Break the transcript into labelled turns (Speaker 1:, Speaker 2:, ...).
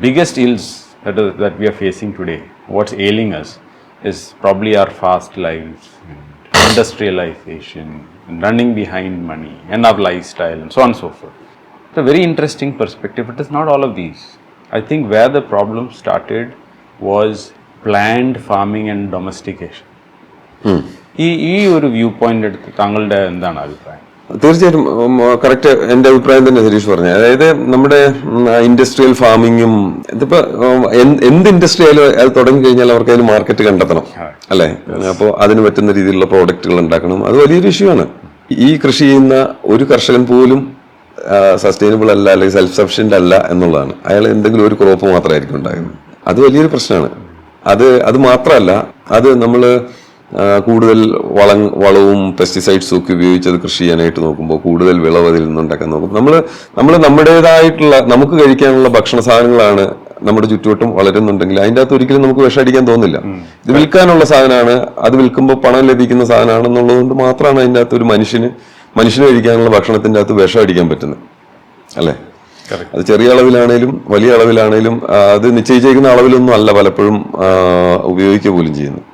Speaker 1: biggest ills that, is, that we are facing today, what's ailing us, is probably our fast lives, industrialization, running behind money, and our lifestyle, and so on and so forth. It's a very interesting perspective. It is not all of these. I think where the problem started was planned farming and domestication. ഈ ഈ ഒരു view point എടുത്ത് താങ്കളുടെ എന്താണ് അഭിപ്രായം
Speaker 2: തീർച്ചയായിട്ടും correct എന്റെ അഭിപ്രായം തന്നെ ഹരീഷ് പറഞ്ഞു അതായത് നമ്മുടെ ഇൻഡസ്ട്രിയൽ ഫാമിങ്ങും ഇതിപ്പോ എന്ത് ഇൻഡസ്ട്രി ആയാലും അത് തുടങ്ങി കഴിഞ്ഞാൽ അവർക്ക് അതിന് മാർക്കറ്റ് കണ്ടെത്തണം. അല്ലേ? അപ്പോൾ അതിന് പറ്റുന്ന രീതിയിലുള്ള പ്രോഡക്റ്റുകൾ ഉണ്ടാക്കണം. അത് വലിയൊരു ഇഷ്യൂ ആണ്. ഈ കൃഷി ചെയ്യുന്ന ഒരു കർഷകൻ പോലും സസ്റ്റൈനബിൾ അല്ല അല്ലെങ്കിൽ സെൽഫ് സഫിഷ്യന്റ് അല്ല എന്നുള്ളതാണ്. അയാൾ എന്തെങ്കിലും ഒരു ക്രോപ്പ് മാത്രമായിരിക്കും ഉണ്ടാകുന്നത്. അത് വലിയൊരു പ്രശ്നമാണ്. അത് അത് മാത്രമല്ല അത് നമ്മൾ കൂടുതൽ വള വളവും പെസ്റ്റിസൈഡ്സും ഒക്കെ ഉപയോഗിച്ച് അത് കൃഷി ചെയ്യാനായിട്ട് നോക്കുമ്പോൾ കൂടുതൽ വിളവ് അതിൽ നിന്നുണ്ടാക്കാൻ നോക്കും. നമ്മൾ നമ്മൾ നമ്മുടേതായിട്ടുള്ള നമുക്ക് കഴിക്കാനുള്ള ഭക്ഷണ സാധനങ്ങളാണ് നമ്മുടെ ചുറ്റുവട്ടം വളരുന്നുണ്ടെങ്കിൽ അതിന്റെ അകത്ത് ഒരിക്കലും നമുക്ക് വിഷമടിക്കാൻ തോന്നില്ല. ഇത് വിൽക്കാനുള്ള സാധനമാണ് അത് വിൽക്കുമ്പോൾ പണം ലഭിക്കുന്ന സാധനമാണെന്നുള്ളത് കൊണ്ട് മാത്രമാണ് അതിന്റെ അകത്ത് ഒരു മനുഷ്യന് മനുഷ്യന് കഴിക്കാനുള്ള ഭക്ഷണത്തിന്റെ അകത്ത് വിഷം അടിക്കാൻ പറ്റുന്നത്. അല്ലേ? അത് ചെറിയ അളവിലാണേലും വലിയ അളവിലാണേലും അത് നിശ്ചയിച്ചേക്കുന്ന അളവിലൊന്നും അല്ല പലപ്പോഴും ഉപയോഗിക്കുക പോലും ചെയ്യുന്നത്.